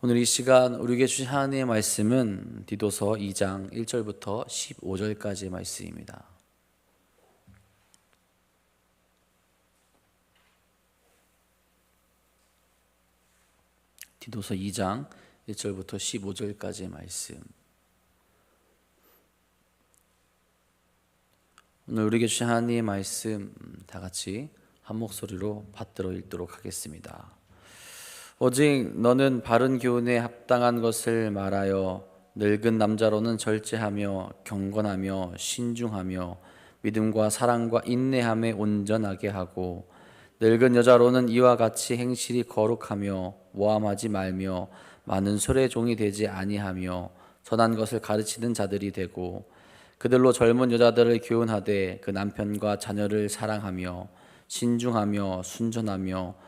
오늘 이 시간 우리에게 주신 하나님의 말씀은 디도서 2장 1절부터 15절까지의 말씀입니다. 디도서 2장 1절부터 15절까지의 말씀. 오늘 우리에게 주신 하나님의 말씀 다 같이 한 목소리로 받들어 읽도록 하겠습니다. 오직 너는 바른 교훈에 합당한 것을 말하여 늙은 남자로는 절제하며 경건하며 신중하며 믿음과 사랑과 인내함에 온전하게 하고 늙은 여자로는 이와 같이 행실이 거룩하며 모함하지 말며 많은 술의 종이 되지 아니하며 선한 것을 가르치는 자들이 되고 그들로 젊은 여자들을 교훈하되 그 남편과 자녀를 사랑하며 신중하며 순전하며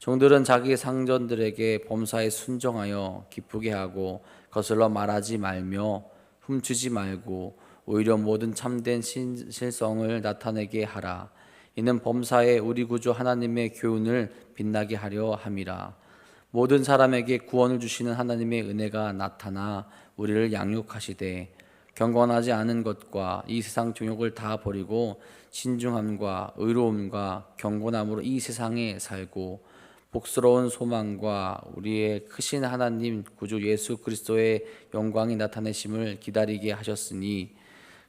종들은 자기 상전들에게 범사에 순종하여 기쁘게 하고 거슬러 말하지 말며 훔치지 말고 오히려 모든 참된 신, 실성을 나타내게 하라. 이는 범사에 우리 구주 하나님의 교훈을 빛나게 하려 함이라. 모든 사람에게 구원을 주시는 하나님의 은혜가 나타나 우리를 양육하시되 경건하지 않은 것과 이 세상 종욕을 다 버리고 신중함과 의로움과 경건함으로 이 세상에 살고 복스러운 소망과 우리의 크신 하나님 구주 예수 그리스도의 영광이 나타내심을 기다리게 하셨으니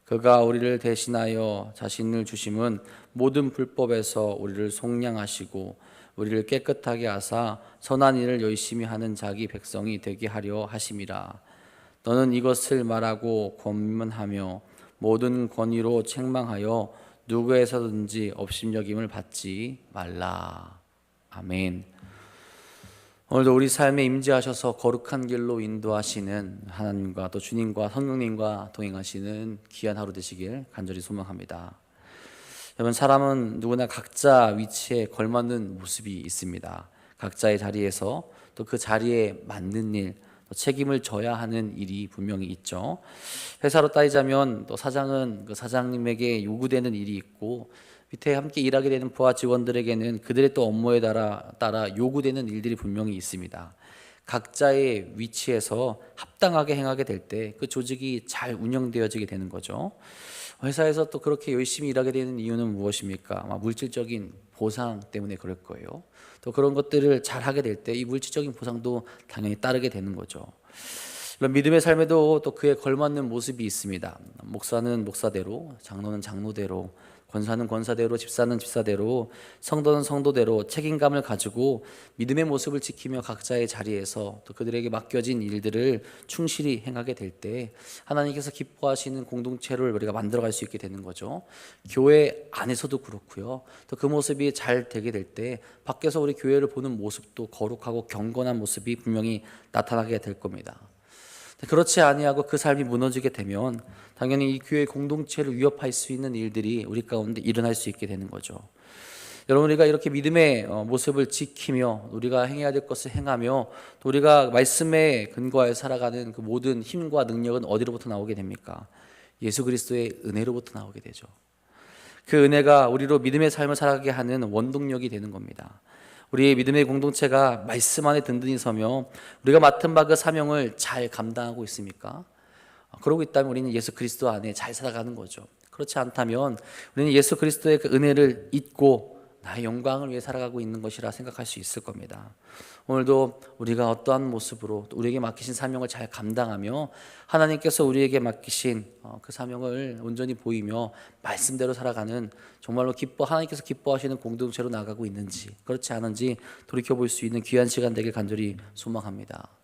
그가 우리를 대신하여 자신을 주심은 모든 불법에서 우리를 속량하시고 우리를 깨끗하게 하사 선한 일을 열심히 하는 자기 백성이 되게 하려 하심이라 너는 이것을 말하고 권면하며 모든 권위로 책망하여 누구에서든지 업심여김을 받지 말라. 아멘. 오늘도 우리 삶에 임재하셔서 거룩한 길로 인도하시는 하나님과 또 주님과 성령님과 동행하시는 귀한 하루 되시길 간절히 소망합니다. 여러분 사람은 누구나 각자 위치에 걸맞는 모습이 있습니다. 각자의 자리에서 또 그 자리에 맞는 일, 책임을 져야 하는 일이 분명히 있죠. 회사로 따지자면 또 사장은 그 사장님에게 요구되는 일이 있고 밑에 함께 일하게 되는 부하 직원들에게는 그들의 또 업무에 따라 따라 요구되는 일들이 분명히 있습니다. 각자의 위치에서 합당하게 행하게 될 때 그 조직이 잘 운영되어지게 되는 거죠. 회사에서 또 그렇게 열심히 일하게 되는 이유는 무엇입니까? 아마 물질적인 보상 때문에 그럴 거예요. 또 그런 것들을 잘 하게 될 때 이 물질적인 보상도 당연히 따르게 되는 거죠. 믿음의 삶에도 또 그에 걸맞는 모습이 있습니다. 목사는 목사대로, 장로는 장로대로, 권사는 권사대로, 집사는 집사대로, 성도는 성도대로 책임감을 가지고 믿음의 모습을 지키며 각자의 자리에서 또 그들에게 맡겨진 일들을 충실히 행하게 될 때 하나님께서 기뻐하시는 공동체를 우리가 만들어갈 수 있게 되는 거죠. 교회 안에서도 그렇고요. 또 그 모습이 잘 되게 될 때 밖에서 우리 교회를 보는 모습도 거룩하고 경건한 모습이 분명히 나타나게 될 겁니다. 그렇지 아니하고 그 삶이 무너지게 되면 당연히 이 교회 공동체를 위협할 수 있는 일들이 우리 가운데 일어날 수 있게 되는 거죠. 여러분 우리가 이렇게 믿음의 어, 모습을 지키며 우리가 행해야 될 것을 행하며 또 우리가 말씀에 근거하여 살아가는 그 모든 힘과 능력은 어디로부터 나오게 됩니까? 예수 그리스도의 은혜로부터 나오게 되죠. 그 은혜가 우리로 믿음의 삶을 살아가게 하는 원동력이 되는 겁니다. 우리의 믿음의 공동체가 말씀 안에 든든히 서며 우리가 맡은 바 그 사명을 잘 감당하고 있습니까? 어, 그러고 있다면 우리는 예수 그리스도 안에 잘 살아가는 거죠. 그렇지 않다면 우리는 예수 그리스도의 그 은혜를 잊고 나의 영광을 위해 살아가고 있는 것이라 생각할 수 있을 겁니다. 오늘도 우리가 어떠한 모습으로 우리에게 맡기신 사명을 잘 감당하며 하나님께서 우리에게 맡기신 어, 그 사명을 온전히 보이며 말씀대로 살아가는 정말로 기뻐 하나님께서 기뻐하시는 공동체로 나가고 있는지 그렇지 않은지 돌이켜 볼 수 있는 귀한 시간 되길 간절히 소망합니다.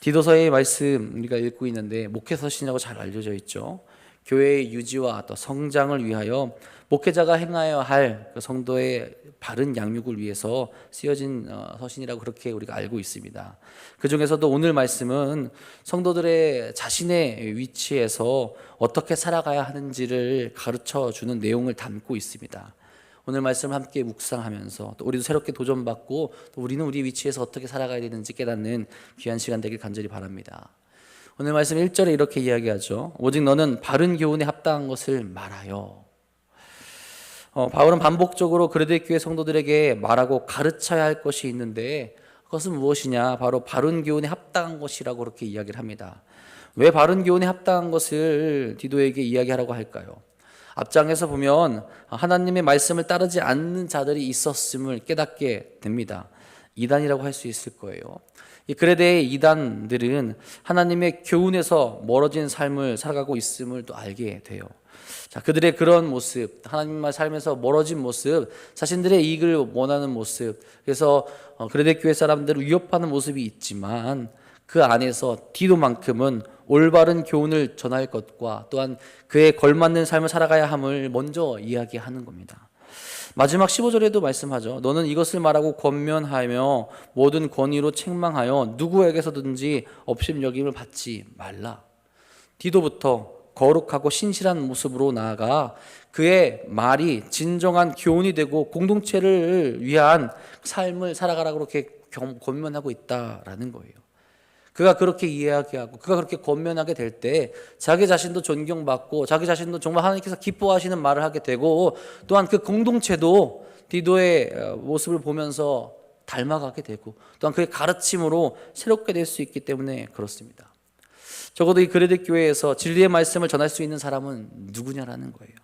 디도서의 말씀 우리가 읽고 있는데 목회서신이라고 잘 알려져 있죠. 교회의 유지와 또 성장을 위하여 목회자가 행하여야 할그 성도의 바른 양육을 위해서 쓰여진 어, 서신이라고 그렇게 우리가 알고 있습니다. 그 중에서도 오늘 말씀은 성도들의 자신의 위치에서 어떻게 살아가야 하는지를 가르쳐 주는 내용을 담고 있습니다. 오늘 말씀 함께 묵상하면서 또 우리도 새롭게 도전받고 또 우리는 우리 위치에서 어떻게 살아가야 되는지 깨닫는 귀한 시간 되길 간절히 바랍니다. 오늘 말씀 1절에 이렇게 이야기하죠. 오직 너는 바른 교훈에 합당한 것을 말하여. 어, 바울은 반복적으로 그레데 교회 성도들에게 말하고 가르쳐야 할 것이 있는데 그것은 무엇이냐? 바로 바른 교훈에 합당한 것이라고 그렇게 이야기를 합니다. 왜 바른 교훈에 합당한 것을 디도에게 이야기하라고 할까요? 앞장에서 보면 하나님의 말씀을 따르지 않는 자들이 있었음을 깨닫게 됩니다. 이단이라고 할 수 있을 거예요. 이 그레데의 이단들은 하나님의 교훈에서 멀어진 삶을 살아가고 있음을 또 알게 돼요. 자, 그들의 그런 모습, 하나님과 살면서 멀어진 모습, 자신들의 이익을 원하는 모습, 그래서 어, 그레데 교회 사람들을 위협하는 모습이 있지만 그 안에서 디도만큼은 올바른 교훈을 전할 것과 또한 그에 걸맞는 삶을 살아가야 함을 먼저 이야기하는 겁니다. 마지막 15절에도 말씀하죠. 너는 이것을 말하고 권면하며 모든 권위로 책망하여 누구에게서든지 업심 여김을 받지 말라. 디도부터 거룩하고 신실한 모습으로 나아가 그의 말이 진정한 교훈이 되고 공동체를 위한 삶을 살아가라고 그렇게 겸- 권면하고 있다라는 거예요. 그가 그렇게 이야기하고 그가 그렇게 권면하게 될 때 자기 자신도 존경받고 자기 자신도 정말 하나님께서 기뻐하시는 말을 하게 되고 또한 그 공동체도 디도의 어, 모습을 보면서 닮아가게 되고 또한 그의 가르침으로 새롭게 될 수 있기 때문에 그렇습니다. 적어도 이 그레데 교회에서 진리의 말씀을 전할 수 있는 사람은 누구냐라는 거예요.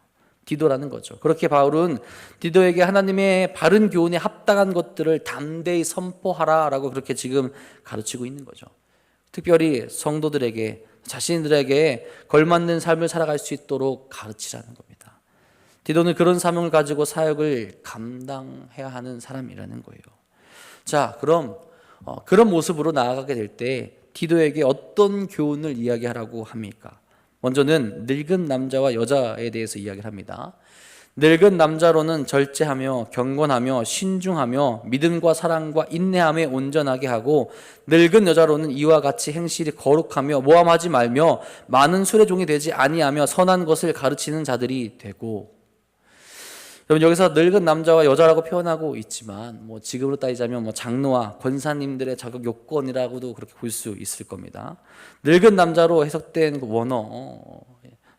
디도라는 거죠. 그렇게 바울은 디도에게 하나님의 바른 교훈에 합당한 것들을 담대히 선포하라라고 그렇게 지금 가르치고 있는 거죠. 특별히 성도들에게 자신들에게 걸맞는 삶을 살아갈 수 있도록 가르치라는 겁니다. 디도는 그런 사명을 가지고 사역을 감당해야 하는 사람이라는 거예요. 자, 그럼 어, 그런 모습으로 나아가게 될 때 디도에게 어떤 교훈을 이야기하라고 합니까? 먼저는 늙은 남자와 여자에 대해서 이야기를 합니다. 늙은 남자로는 절제하며 경건하며 신중하며 믿음과 사랑과 인내함에 온전하게 하고 늙은 여자로는 이와 같이 행실이 거룩하며 모함하지 말며 많은 술의 종이 되지 아니하며 선한 것을 가르치는 자들이 되고 여러분 여기서 늙은 남자와 여자라고 표현하고 있지만 뭐 지금으로 따지자면 뭐 장로와 권사님들의 자격 요건이라고도 그렇게 볼 수 있을 겁니다. 늙은 남자로 해석된 그 원어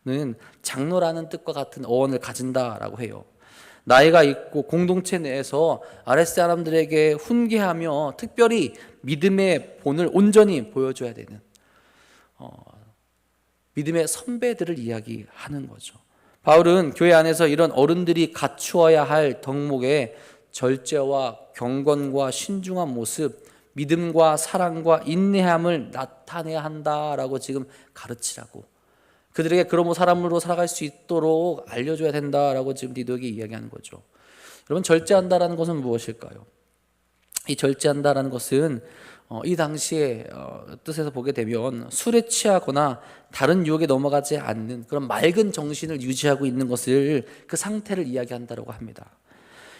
는 장로라는 뜻과 같은 어원을 가진다라고 해요. 나이가 있고 공동체 내에서 아랫 사람들에게 훈계하며 특별히 믿음의 본을 온전히 보여줘야 되는 어, 믿음의 선배들을 이야기하는 거죠. 바울은 교회 안에서 이런 어른들이 갖추어야 할 덕목에 절제와 경건과 신중한 모습, 믿음과 사랑과 인내함을 나타내야 한다라고 지금 가르치라고 그들에게 그런 사람으로 살아갈 수 있도록 알려줘야 된다라고 지금 디도에게 이야기하는 거죠. 여러분 절제한다라는 것은 무엇일까요? 이 절제한다라는 것은 어, 이 당시의 어, 뜻에서 보게 되면 술에 취하거나 다른 유혹에 넘어가지 않는 그런 맑은 정신을 유지하고 있는 것을 그 상태를 이야기한다고 합니다.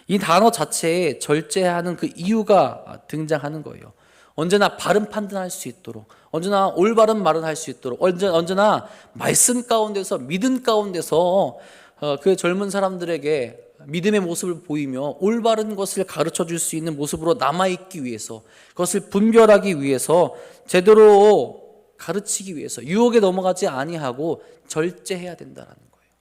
이 단어 자체에 절제하는 그 이유가 등장하는 거예요. 언제나 바른 판단할 수 있도록, 언제나 올바른 말을 할 수 있도록, 언제, 언제나 말씀 가운데서 믿음 가운데서 어, 그 젊은 사람들에게 믿음의 모습을 보이며 올바른 것을 가르쳐 줄 수 있는 모습으로 남아 있기 위해서 그것을 분별하기 위해서 제대로 가르치기 위해서 유혹에 넘어가지 아니하고 절제해야 된다라는 거예요.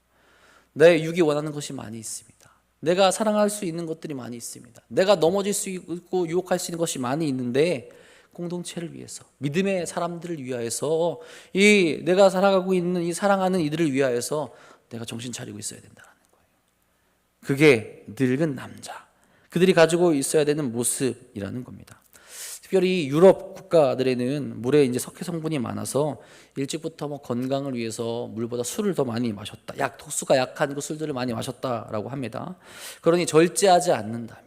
내 육이 원하는 것이 많이 있습니다. 내가 사랑할 수 있는 것들이 많이 있습니다. 내가 넘어질 수 있고 유혹할 수 있는 것이 많이 있는데 공동체를 위해서 믿음의 사람들을 위하여서 이 내가 살아가고 있는 이 사랑하는 이들을 위하여서 내가 정신 차리고 있어야 된다는 거예요. 그게 늙은 남자 그들이 가지고 있어야 되는 모습이라는 겁니다. 특별히 유럽 국가들에는 물에 이제 석회 성분이 많아서 일찍부터 뭐 건강을 위해서 물보다 술을 더 많이 마셨다. 약 독수가 약한 그 술들을 많이 마셨다라고 합니다. 그러니 절제하지 않는다면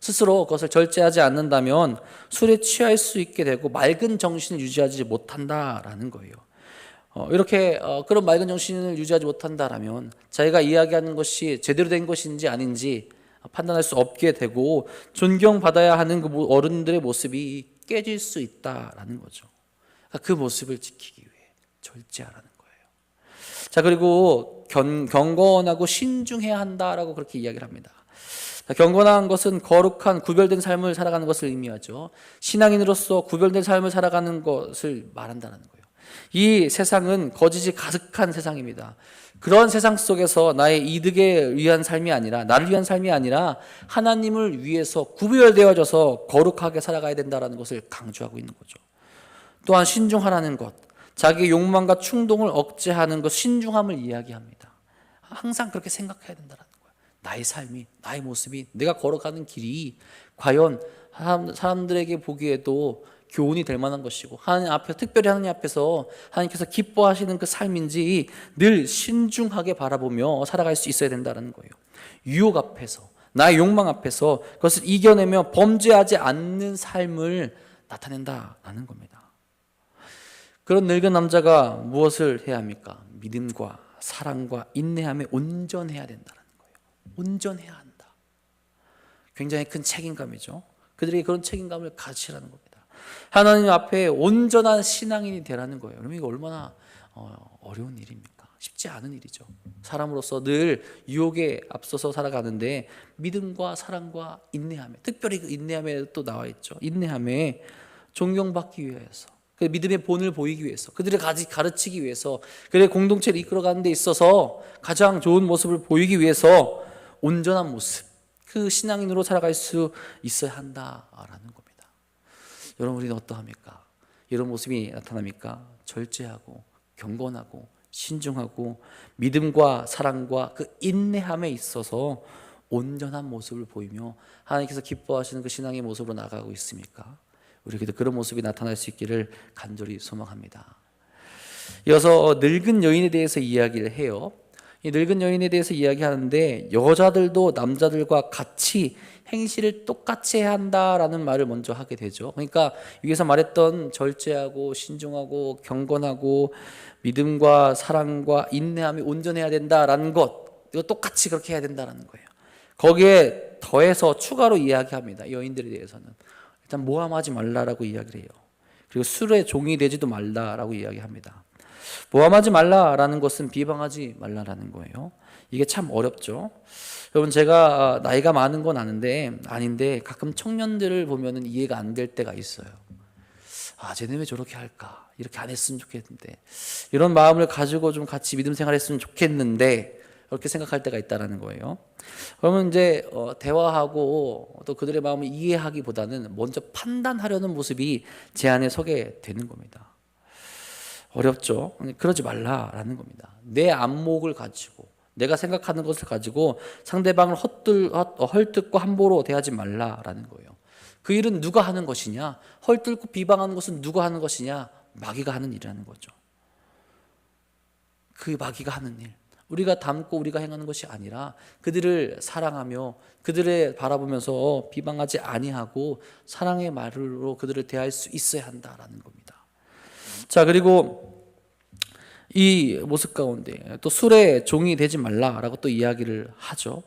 스스로 그것을 절제하지 않는다면 술에 취할 수 있게 되고 맑은 정신을 유지하지 못한다라는 거예요. 어, 이렇게 어, 그런 맑은 정신을 유지하지 못한다라면 자기가 이야기하는 것이 제대로 된 것인지 아닌지 판단할 수 없게 되고 존경받아야 하는 그 모- 어른들의 모습이 깨질 수 있다라는 거죠. 그러니까 그 모습을 지키기 위해 절제하라는 거예요. 자 그리고 견, 경건하고 신중해야 한다라고 그렇게 이야기를 합니다. 자, 경건한 것은 거룩한 구별된 삶을 살아가는 것을 의미하죠. 신앙인으로서 구별된 삶을 살아가는 것을 말한다는 거예요. 이 세상은 거짓이 가득한 세상입니다. 그런 세상 속에서 나의 이득에 위한 삶이 아니라 나를 위한 삶이 아니라 하나님을 위해서 구별되어져서 거룩하게 살아가야 된다라는 것을 강조하고 있는 거죠. 또한 신중하라는 것, 자기 욕망과 충동을 억제하는 것, 신중함을 이야기합니다. 항상 그렇게 생각해야 거예요. 나의 삶이, 나의 모습이, 내가 걸어가는 길이 과연 사람- 사람들에게 보기에도 교훈이 될 만한 것이고 하나님 앞에 특별히 하나님 앞에서 하나님께서 기뻐하시는 그 삶인지 늘 신중하게 바라보며 살아갈 수 있어야 된다는 거예요. 유혹 앞에서 나의 욕망 앞에서 그것을 이겨내며 범죄하지 않는 삶을 나타낸다라는 겁니다. 그런 늙은 남자가 무엇을 해야 합니까? 믿음과 사랑과 인내함에 온전해야 거예요. 온전해야 한다. 굉장히 큰 책임감이죠. 그들에게 그런 책임감을 가지라는 겁니다. 하나님 앞에 온전한 신앙인이 되라는 거예요. 여러분 이거 얼마나 어, 어려운 일입니까? 쉽지 않은 일이죠. 사람으로서 늘 유혹에 앞서서 살아가는데 믿음과 사랑과 인내함에 특별히 그 인내함에 또 나와 있죠. 인내함에 존경받기 위해서 그 믿음의 본을 보이기 위해서 그들을 가르치기 위해서 그들의 공동체를 이끌어가는 데 있어서 가장 좋은 모습을 보이기 위해서 온전한 모습 그 신앙인으로 살아갈 수 있어야 한다라는 겁니다. 여러분 우리는 어떠합니까? 이런 모습이 나타납니까? 절제하고 경건하고 신중하고 믿음과 사랑과 그 인내함에 있어서 온전한 모습을 보이며 하나님께서 기뻐하시는 그 신앙의 모습으로 나가고 있습니까? 우리에게도 그런 모습이 나타날 수 있기를 간절히 소망합니다. 이어서 늙은 여인에 대해서 이야기를 해요. 이 늙은 여인에 대해서 이야기하는데 여자들도 남자들과 같이 행실을 똑같이 해야 한다라는 말을 먼저 하게 되죠. 그러니까 위에서 말했던 절제하고 신중하고 경건하고 믿음과 사랑과 인내함이 온전해야 된다라는 것 이거 똑같이 그렇게 해야 된다라는 거예요. 거기에 더해서 추가로 이야기합니다. 여인들에 대해서는 일단 모함하지 말라라고 이야기를 해요. 그리고 술의 종이 되지도 말라라고 이야기합니다. 모함하지 말라라는 것은 비방하지 말라라는 거예요. 이게 참 어렵죠. 여러분 제가 나이가 많은 건 아는데 아닌데 가끔 청년들을 보면은 이해가 안 될 때가 있어요. 아, 쟤네 왜 저렇게 할까? 이렇게 안 했으면 좋겠는데 이런 마음을 가지고 좀 같이 믿음 생활했으면 좋겠는데 그렇게 생각할 때가 있다라는 거예요. 그러면 이제 어, 대화하고 또 그들의 마음을 이해하기보다는 먼저 판단하려는 모습이 제 안에 서게 되는 겁니다. 어렵죠. 그러지 말라라는 겁니다. 내 안목을 가지고 내가 생각하는 것을 가지고 상대방을 헛들, 헛, 헐뜯고 함부로 대하지 말라라는 거예요. 그 일은 누가 하는 것이냐? 헐뜯고 비방하는 것은 누가 하는 것이냐? 마귀가 하는 일이라는 거죠. 그 마귀가 하는 일. 우리가 담고 우리가 행하는 것이 아니라 그들을 사랑하며 그들을 바라보면서 비방하지 아니하고 사랑의 말로 그들을 대할 수 있어야 한다라는 겁니다. 자, 그리고 이 모습 가운데 또 술에 종이 되지 말라라고 또 이야기를 하죠.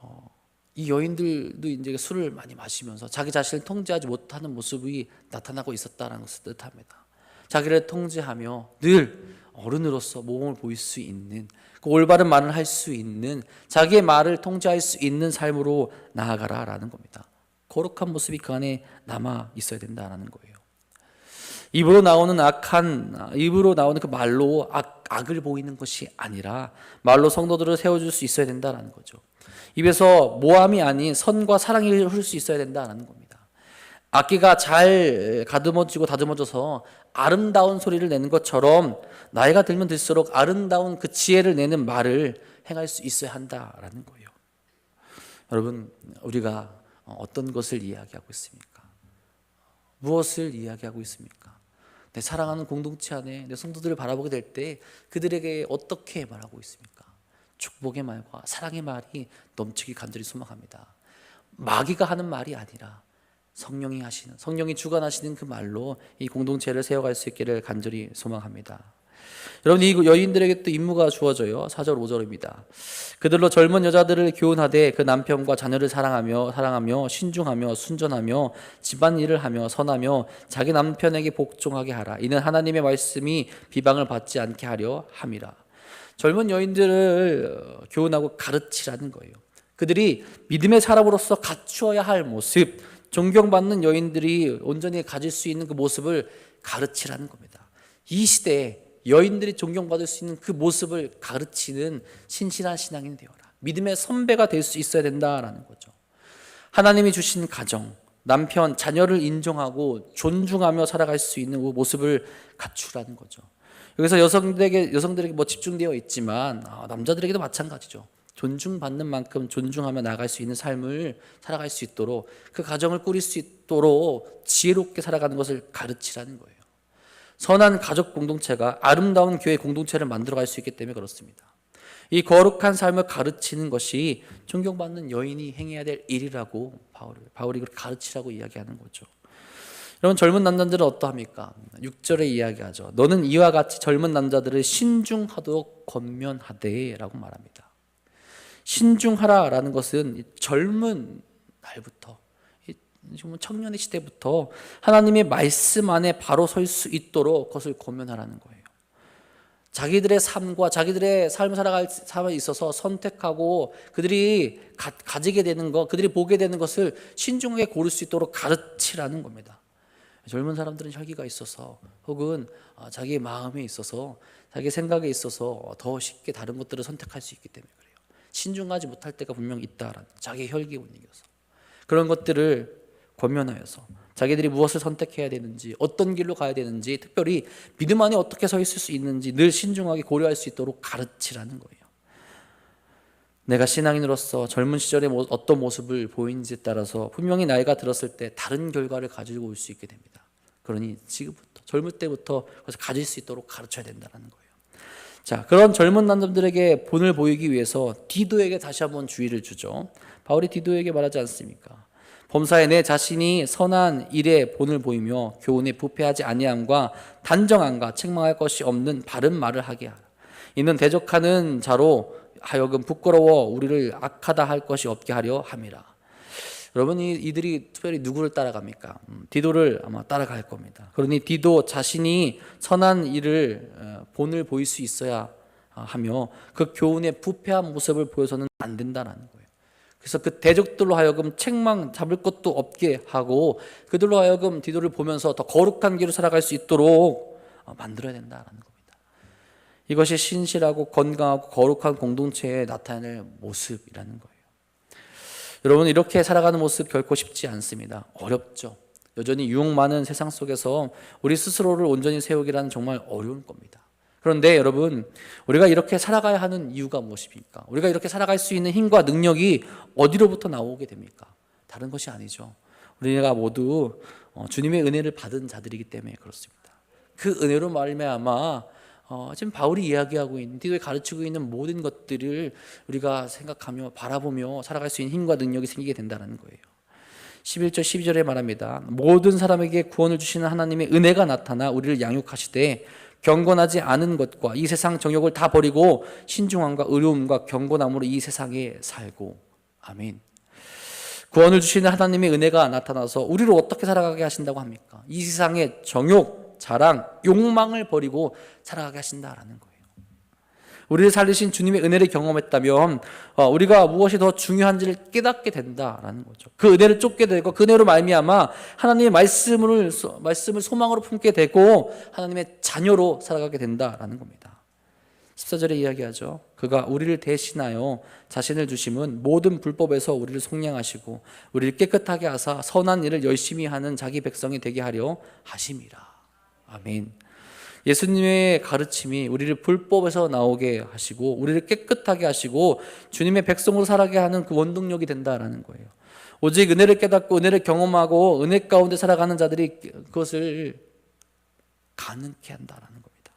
어, 이 여인들도 이제 술을 많이 마시면서 자기 자신을 통제하지 못하는 모습이 나타나고 있었다는 것을 뜻합니다. 자기를 통제하며 늘 어른으로서 모범을 보일 수 있는 그 올바른 말을 할 수 있는 자기의 말을 통제할 수 있는 삶으로 나아가라라는 겁니다. 거룩한 모습이 그 안에 남아 있어야 된다라는 거예요. 입으로 나오는 악한 입으로 나오는 그 말로 악, 악을 보이는 것이 아니라 말로 성도들을 세워줄 수 있어야 된다라는 거죠. 입에서 모함이 아닌 선과 사랑이 흐를 수 있어야 된다라는 겁니다. 악기가 잘 가듬어지고 다듬어져서 아름다운 소리를 내는 것처럼 나이가 들면 들수록 아름다운 그 지혜를 내는 말을 행할 수 있어야 한다라는 거예요. 여러분 우리가 어떤 것을 이야기하고 있습니까? 무엇을 이야기하고 있습니까? 내 사랑하는 공동체 안에 내 성도들을 바라보게 될 때 그들에게 어떻게 말하고 있습니까? 축복의 말과 사랑의 말이 넘치기 간절히 소망합니다. 마귀가 하는 말이 아니라 성령이 하시는 성령이 주관하시는 그 말로 이 공동체를 세워갈 수 있기를 간절히 소망합니다. 여러분 이 여인들에게 또 임무가 주어져요. 4절 5절입니다. 그들로 젊은 여자들을 교훈하되 그 남편과 자녀를 사랑하며 사랑하며 신중하며 순전하며 집안 일을 하며 선하며 자기 남편에게 복종하게 하라. 이는 하나님의 말씀이 비방을 받지 않게 하려 함이라. 젊은 여인들을 어, 교훈하고 가르치라는 거예요. 그들이 믿음의 사람으로서 갖추어야 할 모습, 존경받는 여인들이 온전히 가질 수 있는 그 모습을 가르치라는 겁니다. 이 시대에 여인들이 존경받을 수 있는 그 모습을 가르치는 신실한 신앙인이 되어라. 믿음의 선배가 될 수 있어야 된다라는 거죠. 하나님이 주신 가정, 남편, 자녀를 인정하고 존중하며 살아갈 수 있는 그 모습을 갖추라는 거죠. 여기서 여성들에게 여성들에게 뭐 집중되어 있지만 아, 남자들에게도 마찬가지죠. 존중받는 만큼 존중하며 나갈 수 있는 삶을 살아갈 수 있도록 그 가정을 꾸릴 수 있도록 지혜롭게 살아가는 것을 가르치라는 거예요. 선한 가족 공동체가 아름다운 교회 공동체를 만들어갈 수 있기 때문에 그렇습니다. 이 거룩한 삶을 가르치는 것이 존경받는 여인이 행해야 될 일이라고 바울이, 바울이 그렇게 가르치라고 이야기하는 거죠. 여러분 젊은 남자들은 어떠합니까? 6절에 이야기하죠. 너는 이와 같이 젊은 남자들을 신중하도록 권면하되라고 말합니다. 신중하라라는 것은 젊은 날부터 지금 청년의 시대부터 하나님의 말씀 안에 바로 설 수 있도록 그것을 권면하라는 거예요. 자기들의 삶과 자기들의 삶을 살아갈 삶에 있어서 선택하고 그들이 가, 가지게 되는 것, 그들이 보게 되는 것을 신중하게 고를 수 있도록 가르치라는 겁니다. 젊은 사람들은 혈기가 있어서 혹은 아, 자기의 마음에 있어서 자기 생각에 있어서 더 쉽게 다른 것들을 선택할 수 있기 때문에 그래요. 신중하지 못할 때가 분명 있다라는 자기 혈기 운이어서 그런 것들을 권면하여서 자기들이 무엇을 선택해야 되는지 어떤 길로 가야 되는지 특별히 믿음 안에 어떻게 서 있을 수 있는지 늘 신중하게 고려할 수 있도록 가르치라는 거예요. 내가 신앙인으로서 젊은 시절에 어떤 모습을 보이는지에 따라서 분명히 나이가 들었을 때 다른 결과를 가지고 올 수 있게 됩니다. 그러니 지금부터 젊을 때부터 그것을 가질 수 있도록 가르쳐야 된다는 거예요. 자, 그런 젊은 남자들에게 본을 보이기 위해서 디도에게 다시 한번 주의를 주죠. 바울이 디도에게 말하지 않습니까? 범사에 내 자신이 선한 일에 본을 보이며 교훈에 부패하지 아니함과 단정함과 책망할 것이 없는 바른 말을 하게 하라. 이는 대적하는 자로 하여금 부끄러워 우리를 악하다 할 것이 없게 하려 함이라. 여러분 이 이들이 특별히 누구를 따라갑니까? 음, 디도를 아마 따라갈 겁니다. 그러니 디도 자신이 선한 일을 어, 본을 보일 수 있어야 하며 그 교훈의 부패한 모습을 보여서는 안 된다라는 거예요. 그래서 그 대적들로 하여금 책망 잡을 것도 없게 하고 그들로 하여금 디도를 보면서 더 거룩한 길을 살아갈 수 있도록 어, 만들어야 된다라는 겁니다. 이것이 신실하고 건강하고 거룩한 공동체에 나타낼 모습이라는 거예요. 여러분 이렇게 살아가는 모습 결코 쉽지 않습니다. 어렵죠. 여전히 유혹 많은 세상 속에서 우리 스스로를 온전히 세우기란 정말 어려운 겁니다. 그런데 여러분, 우리가 이렇게 살아가야 하는 이유가 무엇입니까? 우리가 이렇게 살아갈 수 있는 힘과 능력이 어디로부터 나오게 됩니까? 다른 것이 아니죠. 우리가 모두 어, 주님의 은혜를 받은 자들이기 때문에 그렇습니다. 그 은혜로 말미암아 어, 지금 바울이 이야기하고 있는 디도에 가르치고 있는 모든 것들을 우리가 생각하며 바라보며 살아갈 수 있는 힘과 능력이 생기게 된다는 거예요. 11절 12절에 말합니다. 모든 사람에게 구원을 주시는 하나님의 은혜가 나타나 우리를 양육하시되 경건하지 않은 것과 이 세상 정욕을 다 버리고 신중함과 의로움과 경건함으로 이 세상에 살고 아멘. 구원을 주시는 하나님의 은혜가 나타나서 우리를 어떻게 살아가게 하신다고 합니까? 이 세상의 정욕, 자랑, 욕망을 버리고 살아가게 하신다라는 거예요. 우리를 살리신 주님의 은혜를 경험했다면 어, 우리가 무엇이 더 중요한지를 깨닫게 된다라는 거죠. 그 은혜를 쫓게 되고 그 은혜로 말미암아 하나님의 말씀을 말씀을 소망으로 품게 되고 하나님의 자녀로 살아가게 된다라는 겁니다. 14절에 이야기하죠. 그가 우리를 대신하여 자신을 주심은 모든 불법에서 우리를 속량하시고 우리를 깨끗하게 하사 선한 일을 열심히 하는 자기 백성이 되게 하려 하심이라. 아멘. 예수님의 가르침이 우리를 불법에서 나오게 하시고 우리를 깨끗하게 하시고 주님의 백성으로 살아게 하는 그 원동력이 된다라는 거예요. 오직 은혜를 깨닫고 은혜를 경험하고 은혜 가운데 살아가는 자들이 그것을 가능케 한다라는 겁니다.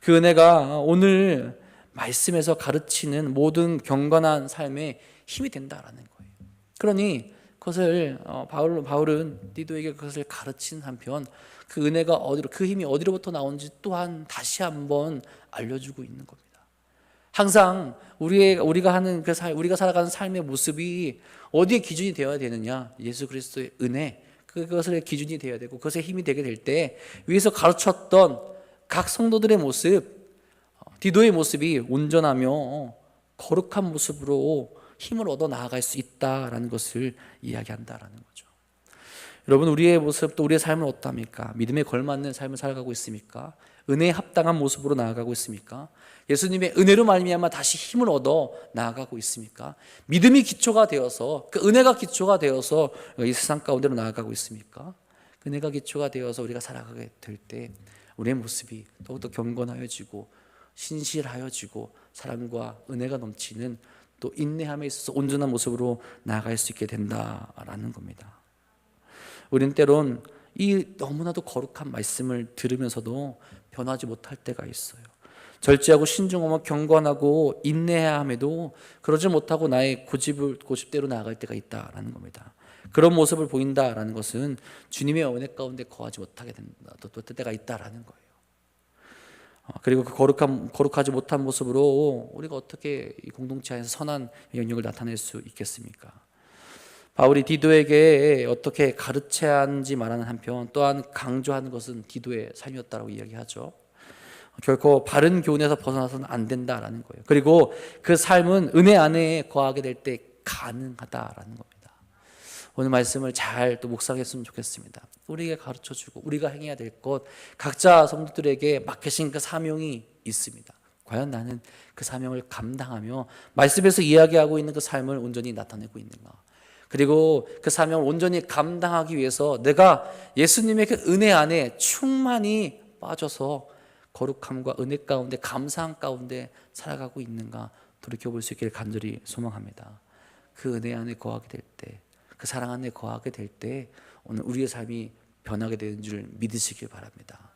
그 은혜가 오늘 말씀에서 가르치는 모든 경건한 삶에 힘이 된다라는 거예요. 그러니 그것을 어, 바울 바울은 디도에게 그것을 가르친 한편 그 은혜가 어디로 그 힘이 어디로부터 나오는지 또한 다시 한번 알려주고 있는 겁니다. 항상 우리의 우리가 하는 그 살, 우리가 살아가는 삶의 모습이 어디에 기준이 되어야 되느냐? 예수 그리스도의 은혜 그것을 기준이 되어야 되고 그것의 힘이 되게 될 때 위에서 가르쳤던 각 성도들의 모습, 어, 디도의 모습이 온전하며 거룩한 모습으로 힘을 얻어 나아갈 수 있다라는 것을 이야기한다라는 거죠. 여러분 우리의 모습 또 우리의 삶은 어떠합니까? 믿음에 걸맞는 삶을 살아가고 있습니까? 은혜에 합당한 모습으로 나아가고 있습니까? 예수님의 은혜로 말미암아 다시 힘을 얻어 나아가고 있습니까? 믿음이 기초가 되어서 그 은혜가 기초가 되어서 이 세상 가운데로 나아가고 있습니까? 그 은혜가 기초가 되어서 우리가 살아가게 될 때 우리의 모습이 더욱더 경건하여지고 신실하여지고 사랑과 은혜가 넘치는 또 인내함에 있어서 온전한 모습으로 나아갈 수 있게 된다라는 겁니다. 우리는 때론 이 너무나도 거룩한 말씀을 들으면서도 변하지 못할 때가 있어요. 절제하고 신중하고 경건하고 인내해야 함에도 그러지 못하고 나의 고집을 고집대로 나아갈 때가 있다라는 겁니다. 그런 모습을 보인다라는 것은 주님의 은혜 가운데 거하지 못하게 된다. 또, 또 때가 있다라는 거예요. 어, 그리고 그 거룩한 거룩하지 못한 모습으로 우리가 어떻게 이 공동체 안에서 선한 영역을 나타낼 수 있겠습니까? 바울이 디도에게 어떻게 가르쳐야 하는지 말하는 한편 또한 강조하는 것은 디도의 삶이었다고 이야기하죠. 결코 바른 교훈에서 벗어나서는 안 된다라는 거예요. 그리고 그 삶은 은혜 안에 거하게 될 때 가능하다라는 겁니다. 오늘 말씀을 잘 또 묵상했으면 좋겠습니다. 우리에게 가르쳐 주고 우리가 행해야 될 것 각자 성도들에게 맡기신 그 사명이 있습니다. 과연 나는 그 사명을 감당하며 말씀에서 이야기하고 있는 그 삶을 온전히 나타내고 있는가? 그리고 그 사명을 온전히 감당하기 위해서 내가 예수님의 그 은혜 안에 충만히 빠져서 거룩함과 은혜 가운데 감사함 가운데 살아가고 있는가 돌이켜 볼 수 있기를 간절히 소망합니다. 그 은혜 안에 거하게 될 때, 그 사랑 안에 거하게 될 때 오늘 우리의 삶이 변하게 되는 줄 믿으시길 바랍니다.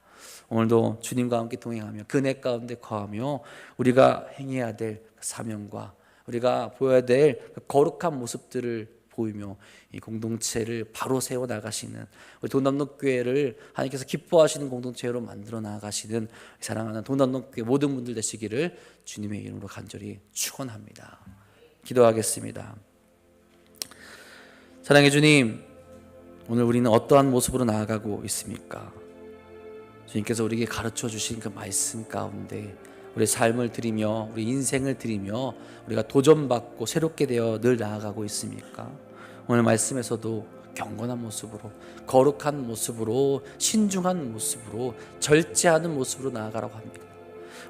오늘도 주님과 함께 동행하며 그 은혜 가운데 거하며 우리가 행해야 될 사명과 우리가 보여야 될 거룩한 모습들을 보이며 이 공동체를 바로 세워 나가시는 우리 돈남록 교회를 하나님께서 기뻐하시는 공동체로 만들어 나가시는 사랑하는 돈남록 교회 모든 분들 되시기를 주님의 이름으로 간절히 축원합니다. 기도하겠습니다. 사랑해 주님, 오늘 우리는 어떠한 모습으로 나아가고 있습니까? 주님께서 우리에게 가르쳐 주신 그 말씀 가운데 우리 삶을 드리며 우리 인생을 드리며 우리가 도전받고 새롭게 되어 늘 나아가고 있습니까? 오늘 말씀에서도 경건한 모습으로 거룩한 모습으로 신중한 모습으로 절제하는 모습으로 나아가라고 합니다.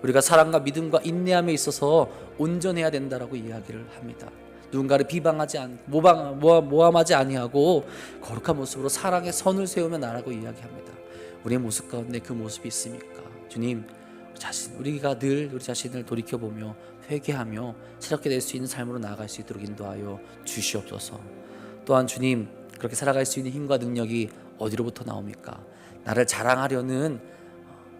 우리가 사랑과 믿음과 인내함에 있어서 온전해야 된다라고 이야기를 합니다. 누군가를 비방하지 않, 모방, 모함하지 아니하고 거룩한 모습으로 사랑의 선을 세우며 나라고 이야기합니다. 우리의 모습 가운데 그 모습이 있습니까? 주님, 자신 우리가 늘 우리 자신을 돌이켜 보며 회개하며 새롭게 될 수 있는 삶으로 나아갈 수 있도록 인도하여 주시옵소서. 또한 주님 그렇게 살아갈 수 있는 힘과 능력이 어디로부터 나옵니까? 나를 자랑하려는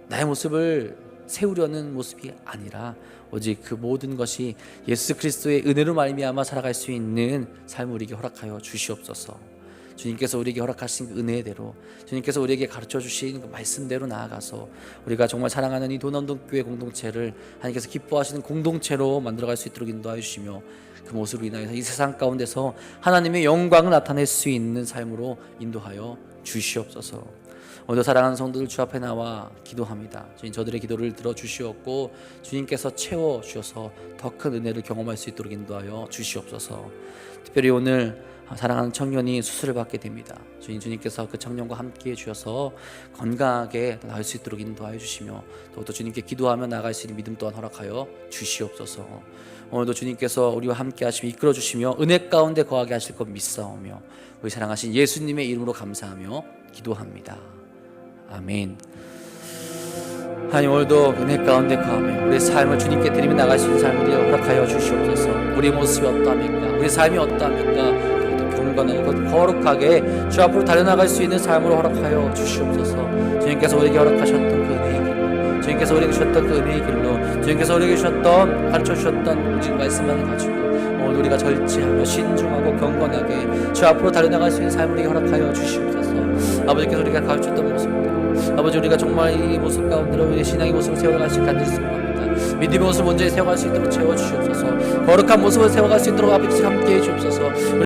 나의 모습을 세우려는 모습이 아니라 오직 그 모든 것이 예수 그리스도의 은혜로 말미암아 살아갈 수 있는 삶을 우리에게 허락하여 주시옵소서. 주님께서 우리에게 허락하신 그 은혜대로 주님께서 우리에게 가르쳐 주신 그 말씀대로 나아가서 우리가 정말 사랑하는 이 도남동 교회 공동체를 하나님께서 기뻐하시는 공동체로 만들어갈 수 있도록 인도하여 주시며 그 모습으로 인하여서 이 세상 가운데서 하나님의 영광을 나타낼 수 있는 삶으로 인도하여 주시옵소서. 오늘 사랑하는 성도들 주 앞에 나와 기도합니다. 주님 저들의 기도를 들어 주시옵고 주님께서 채워 주셔서 더 큰 은혜를 경험할 수 있도록 인도하여 주시옵소서. 특별히 오늘 사랑하는 청년이 수술을 받게 됩니다. 주님 주님께서 그 청년과 함께 해 주셔서 건강하게 나을 수 있도록 인도하여 주시며 또, 또 주님께 기도하며 나갈 수 있는 믿음 또한 허락하여 주시옵소서. 오늘도 주님께서 우리와 함께 하시며 이끌어 주시며 은혜 가운데 거하게 하실 것 믿사오며 우리 사랑하신 예수님의 이름으로 감사하며 기도합니다. 아멘. 하나님 오늘도 은혜 가운데 거하며 우리 삶을 주님께 드리며 나갈 수 있는 삶을 허락하여 주시옵소서. 우리 모습이 어떠합니까? 우리 삶이 어떠합니까? 경건하고 거룩하게 주 앞으로 달려나갈 수 있는 삶으로 허락하여 주시옵소서. 주님께서 우리에게 허락하셨던 그 은혜의 길, 주님께서 우리에게 주셨던 그 은혜의 길로 주님께서 우리에게 주셨던 가르쳐 주셨던 오직 말씀만 가지고 오늘 우리가 절제하며 신중하고 경건하게 주 앞으로 달려나갈 수 있는 삶을 허락하여 주시옵소서 아버지께서 우리가 가르쳤던 모습들 아버지 우리가 정말 이 모습 가운데로 우리 신앙의 모습을 세워갈 수 있게 간절히 소원합니다. 믿음의 모습을 먼저 세워갈 수 있도록 채워주시옵소서. 거룩한 모습을 세워갈 수 있도록 아버지 함께해 주옵소서